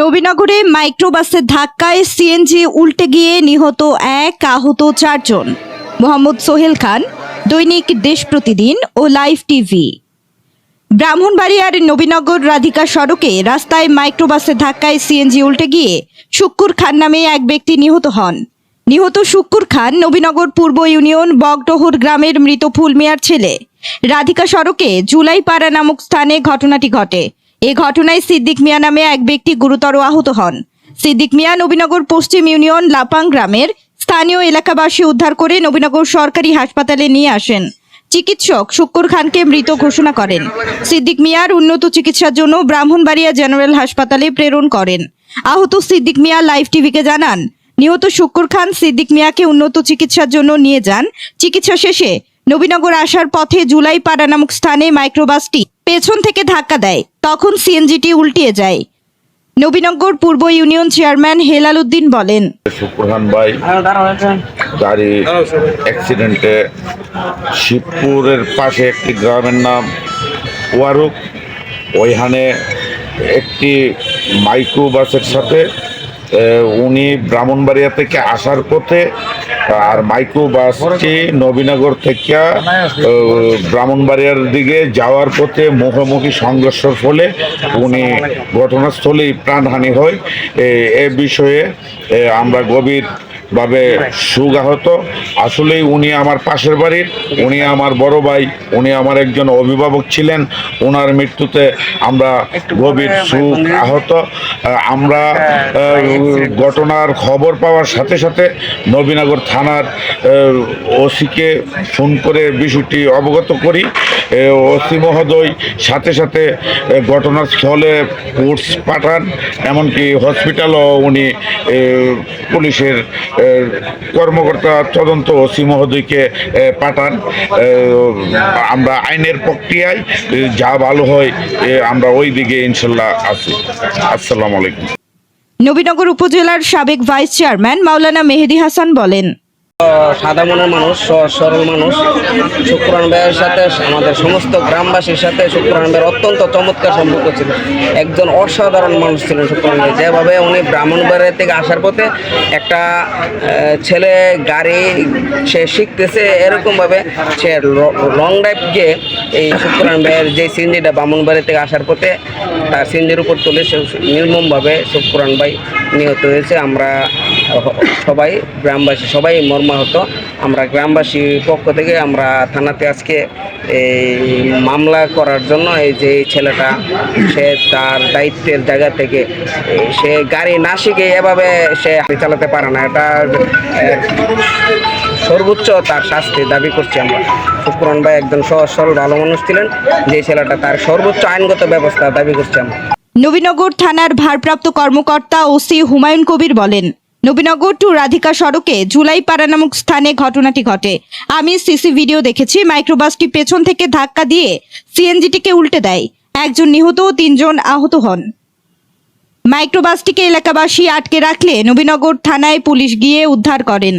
নবীনগরে মাইক্রোবাসের ধাক্কায় সিএনজি উল্টে গিয়ে নিহত এক আহত চারজন। মোহাম্মদ সোহেল খান, দৈনিক দেশ প্রতিদিন ও লাইভ টিভি। ব্রাহ্মণবাড়িয়ার নবীনগর রাধিকা সড়কে রাস্তায় মাইক্রোবাসের ধাক্কায় সিএনজি উল্টে গিয়ে শুক্কুর খান নামে এক ব্যক্তি নিহত হন। নিহত শুক্কুর খান নবীনগর পূর্ব ইউনিয়ন বগডহর গ্রামের মৃত ফুলমিয়ার ছেলে। রাধিকা সড়কে জুলাইপাড়া নামক স্থানে ঘটনাটি ঘটে। এ ঘটনায় সিদ্দিক মিয়া নামে এক ব্যক্তি গুরুতর আহত হন। সিদ্দিক মিয়া নবীনগর পশ্চিম ইউনিয়ন লাপাং গ্রামের স্থানীয় এলাকাবাসী উদ্ধার করে নবীনগর সরকারি হাসপাতালে নিয়ে আসেন। চিকিৎসক শুক্কুর খানকে মৃত ঘোষণা করেন। সিদ্দিক মিয়ার উন্নত চিকিৎসার জন্য ব্রাহ্মণবাড়িয়া জেনারেল হাসপাতালে প্রেরণ করেন। আহত সিদ্দিক মিয়া লাইভ টিভিকে জানান। নিহত শুক্কুর খান সিদ্দিক মিয়াকে উন্নত চিকিৎসার জন্য নিয়ে যান। চিকিৎসা শেষে নবীনগর আসার পথে জুলাই পাড়া নামক স্থানে মাইক্রোবাসটি পেছন থেকে ধাক্কা দেয়। তখন সিএনজিটি উল্টিয়ে যায়। নবীনগর পূর্ব ইউনিয়ন চেয়ারম্যান হেলাল উদ্দিন বলেন সুপ্রধান ভাই গাড়ি অ্যাক্সিডেন্টে শিবপুরের পাশে একটি গ্রামের নাম ওয়ারুক। ওইখানে একটি মাইক্রোবাসের সাথে উনি ব্রাহ্মণবাড়িয়া থেকে আসার পথে আর মাইক্রো বাসটি নবীনগর থেকে ব্রাহ্মণবাড়িয়ার দিকে যাওয়ার পথে মুখোমুখি সংঘর্ষের ফলে উনি ঘটনাস্থলেই প্রাণহানি হয়। এ- এ বিষয়ে আমরা গভীর ভাবে সুগাহত আসলেই উনি আমার পাশের বাড়ির উনি আমার বড় ভাই উনি আমার একজন অভিভাবক ছিলেন। ওনার মৃত্যুতে আমরা গভীর সুখ আহত আমরা ঘটনার খবর পাওয়ার সাথে সাথে নবীনগর থানার ওসিকে ফোন করে বিষয়টি অবগত করি। ওসি মহোদয় সাথে সাথে ঘটনাস্থলে ফোর্স পাঠান। এমনকি হসপিটালও উনি পুলিশের কর্মকর্তা তদন্ত ওসি মহোদয়কে পাঠান। আমরা আইনের প্রক্রিয়ায় যা ভালো হয় আমরা ওই দিকে ইনশাল্লাহ আছি। আসসালামু আলাইকুম। নবীনগর উপজেলার সাবেক ভাইস চেয়ারম্যান মাওলানা মেহেদি হাসান বলেন সাদা মনের মানুষ সরল মানুষ। শুক্রান ভাইয়ের সাথে আমাদের সমস্ত গ্রামবাসীর সাথে শুক্রান ভাইয়ের অত্যন্ত চমৎকার সম্পর্ক ছিল। একজন অসাধারণ মানুষ ছিলেন শুক্রান ভাই। যেভাবে উনি ব্রাহ্মণবাড়িয়া থেকে আসার পথে একটা ছেলে গাড়ি সে শিখতেছে, এরকমভাবে সে লং ড্রাইভ গিয়ে এই শুক্রান ভাইয়ের যে সিঞ্জিটা ব্রাহ্মণবাড়ি থেকে আসার পথে তার সিঞ্জির উপর তুলে সে নির্মমভাবে শুক্রান ভাই নিহত হয়েছে। আমরা সবাই গ্রামবাসী, সবাই মর্মাহত। আমরা গ্রামবাসীর পক্ষ থেকে আমরা থানাতে আজকে এই মামলা করার জন্য এই যে ছেলেটা, সে তার দায়িত্বের জায়গা থেকে সে গাড়ি না শিখে এভাবে সে চালাতে পারে না। এটা সর্বোচ্চ তার শাস্তি দাবি করছি আমরা। শুক্রন ভাই একজন সহজ সরল, ভালো মানুষ ছিলেন। যে ছেলেটা তার সর্বোচ্চ আইনগত ব্যবস্থা দাবি করছি আমরা। নবীনগর থানার ভারপ্রাপ্ত কর্মকর্তা ওসি হুমায়ুন কবির বলেন নবীনগর টু রাধিকা সড়কে জুলাই পাড়া নামক স্থানে ঘটনাটি ঘটে। আমি সিসি ভিডিও দেখেছি মাইক্রোবাসটি পেছন থেকে ধাক্কা দিয়ে সিএনজিটিকে উল্টে দেয়। একজন নিহত ও তিনজন আহত হন। মাইক্রোবাসটিকে এলাকাবাসী আটকে রাখলে নবীনগর থানায় পুলিশ গিয়ে উদ্ধার করেন।